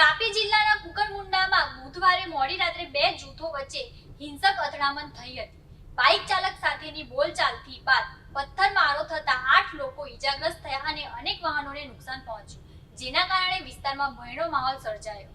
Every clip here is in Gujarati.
તાપી જિલ્લાના કુકરમુંડામાં બુધવારે મોડી રાત્રે બે જૂથો વચ્ચે હિંસક અથડામણ થઈ હતી. બાઇક ચાલક સાથેની બોલચાલથી બાદ પથ્થરમારો થતા આઠ લોકો ઈજાગ્રસ્ત થયા અને અનેક વાહનોને નુકસાન પહોંચ્યું, જેના કારણે વિસ્તારમાં ભયનો માહોલ સર્જાયો.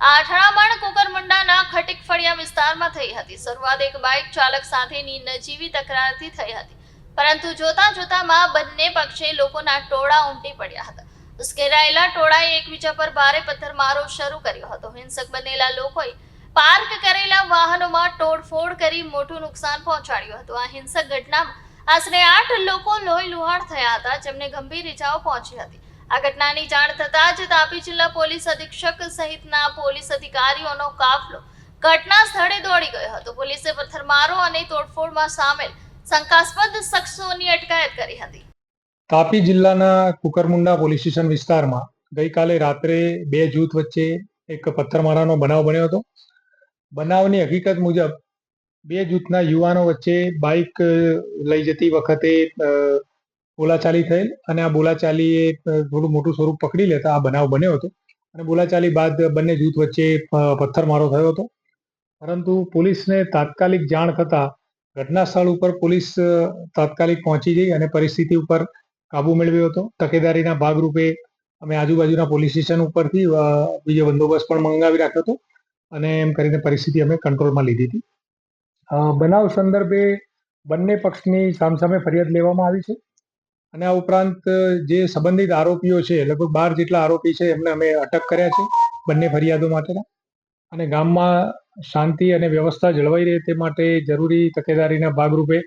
આ અથડામણ કુકરમુંડાના ખટીક ફળિયા વિસ્તારમાં થઈ હતી. શરૂઆત એક બાઇક ચાલક સાથેની નજીવી તકરારથી થઈ હતી. પરંતુ જોતા જોતામાં બંને પક્ષે લોકોના ટોળા ઉમટી પડ્યા હતા. ઉશ્કેરાયેલા ટોળાએ એકબીજા પર ભારે પથ્થરમારો શરૂ કર્યો હતો. હિંસક બનેલા લોકોએ પાર્ક કરેલા વાહનોમાં તોડફોડ કરી મોટું નુકસાન પહોંચાડ્યું હતું. આ હિંસક ઘટનામાં આશરે આઠ લોકો લોહી લુહાણ થયા હતા, જેમને ગંભીર ઇજાઓ પહોંચી હતી. આ ઘટનાની જાણ થતાં જ તાપી જિલ્લા પોલીસ અધિક્ષક સહિતના પોલીસ અધિકારીઓનો કાફલો ઘટના સ્થળે દોડી ગયો હતો. પોલીસે પથ્થરમારો અને તોડફોડમાં સામેલ શંકાસ્પદ શખ્સોની અટકાયત કરી હતી. તાપી જિલ્લાના કુકરમુંડા પોલીસ સ્ટેશન વિસ્તારમાં ગઈકાલે રાત્રે બે જૂથ વચ્ચે એક પથ્થરમારાનો બનાવ બન્યો હતો. બનાવની હકીકત મુજબ બે જૂથના યુવાનો વચ્ચે બાઇક લઈ જતી વખતે બોલાચાલી થયેલ અને આ બોલાચાલીએ થોડું મોટું સ્વરૂપ પકડી લેતા આ બનાવ બન્યો હતો. અને બોલાચાલી બાદ બંને જૂથ વચ્ચે પથ્થરમારો થયો હતો. પરંતુ પોલીસને તાત્કાલિક જાણ થતા ઘટના સ્થળ ઉપર પોલીસ તાત્કાલિક પહોંચી ગઈ અને પરિસ્થિતિ ઉપર કાબુ મેળવ્યો હતો. તકેદારીના ભાગરૂપે અમે આજુબાજુના પોલીસ સ્ટેશન ઉપરથી બીજો બંદોબસ્ત પણ મંગાવી રાખ્યો હતો અને એમ કરીને પરિસ્થિતિ અમે કંટ્રોલમાં લીધી હતી. બનાવ સંદર્ભે બંને પક્ષની સામસામે ફરિયાદ લેવામાં આવી છે અને આ ઉપરાંત જે સંબંધિત આરોપીઓ છે, લગભગ બાર જેટલા આરોપી છે, એમને અમે અટક કર્યા છે બંને ફરિયાદો માટેના. અને ગામમાં શાંતિ અને વ્યવસ્થા જળવાઈ રહે તે માટે જરૂરી તકેદારીના ભાગરૂપે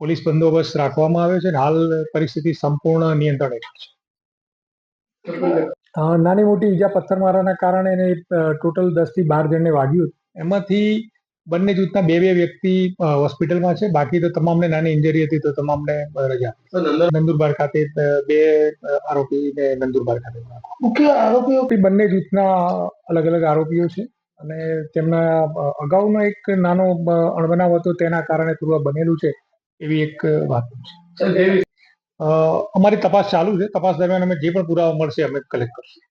પોલીસ બંદોબસ્ત રાખવામાં આવ્યો છે અને હાલ પરિસ્થિતિ સંપૂર્ણ નિયંત્રણ હેઠળ છે નાની મોટી ઈજા પથ્થરમારાના કારણે એને ટોટલ દસથી બાર જણને વાગ્યું એમાંથી બંને જૂથના બે બે વ્યક્તિ હોસ્પિટલમાં છે. બાકી તો તમામને નાની ઇન્જરી હતી તો તમામને રજા. નંદુરબાર ખાતે બે આરોપીને નંદુરબાર ખાતે મુખ્ય આરોપીઓ બંને જૂથના અલગ અલગ આરોપીઓ છે અને તેમના અગાઉનો એક નાનો અણબનાવ હતો તેના કારણે પૂર્વ બનેલું છે. એવી એક વાત છે. અ, અમારી તપાસ ચાલુ છે. તપાસ દરમિયાન અમે જે પણ પુરાવા મળશે અમે કલેક્ટ કરશું.